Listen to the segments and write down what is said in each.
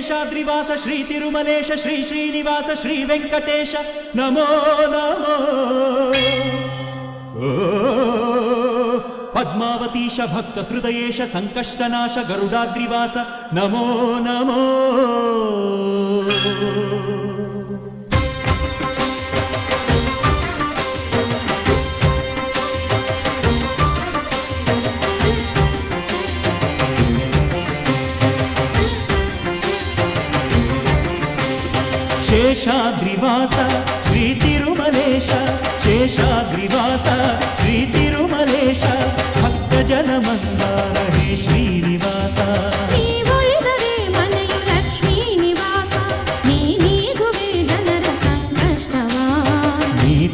द्रिवास श्रीतिरुमलेश श्री श्रीनिवास श्रीवेङ्कटेश नमो नमो पद्मावतीश भक्तहृदयेश सङ्कष्टनाश गरुडाद्रिवास नमो नमो శేషాద్రివాస శ్రీ తిరుమలేశ శేషాద్రివాస శ్రీ తిరుమలేశ భక్త జనమందార హే శ్రీనివాస.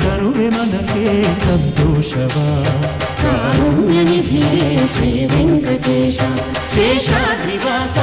తరువే శ్రీ వెంకటేశ. శేషాద్రివాస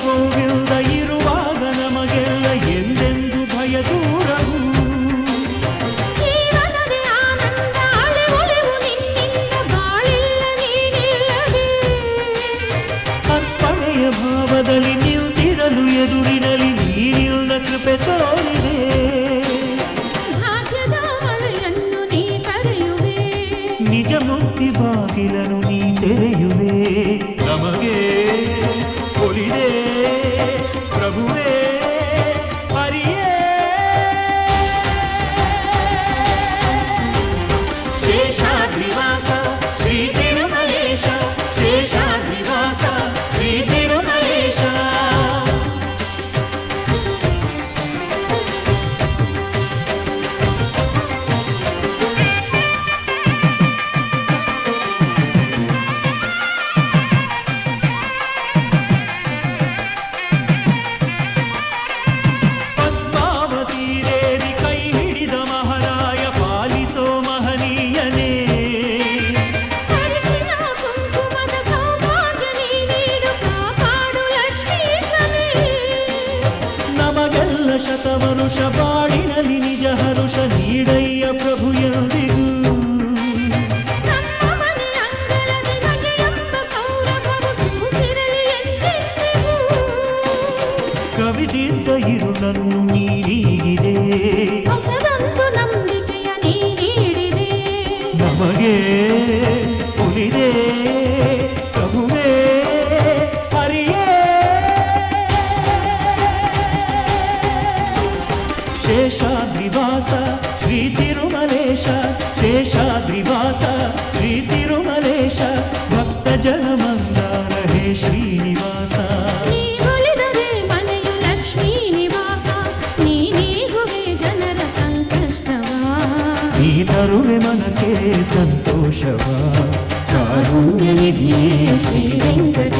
ಗೋವಿಂದ ಇರುವಾಗ ನಮಗೆಲ್ಲ ಎಂದೆಂದು ಭಯ ದೂರವು? ಅರ್ಪಣೆಯ ಭಾವದಲ್ಲಿ ನಿಂತಿರಲು ಎದುರಿನಲ್ಲಿ ನೀನಿಲ್ಲ ಕೃಪೆ ತೋ ಶತವರುಷ ಬಾಳಿನಲ್ಲಿ ನಿಜ ಹರುಷ ನೀಡಯ್ಯ ಪ್ರಭು ಎಂದಿಗೂ. ಕವಿದಿದ್ದ ಇರುಳನ್ನು ನೀರಿಗಿದೆ ನಂಬಿಕೆಯ ನೀರಿದೆ ನಮಗೆ ಉಳಿದೇ. శేషాద్రివాస శ్రీ తిరుమలేశ శేషాద్రివాస శ్రీ తిరుమలేశ భక్త జనమందార హే శ్రీనివాస. ఈ మనకే సంతోషవా కారుణ్య నిధియే శ్రీ వెంకట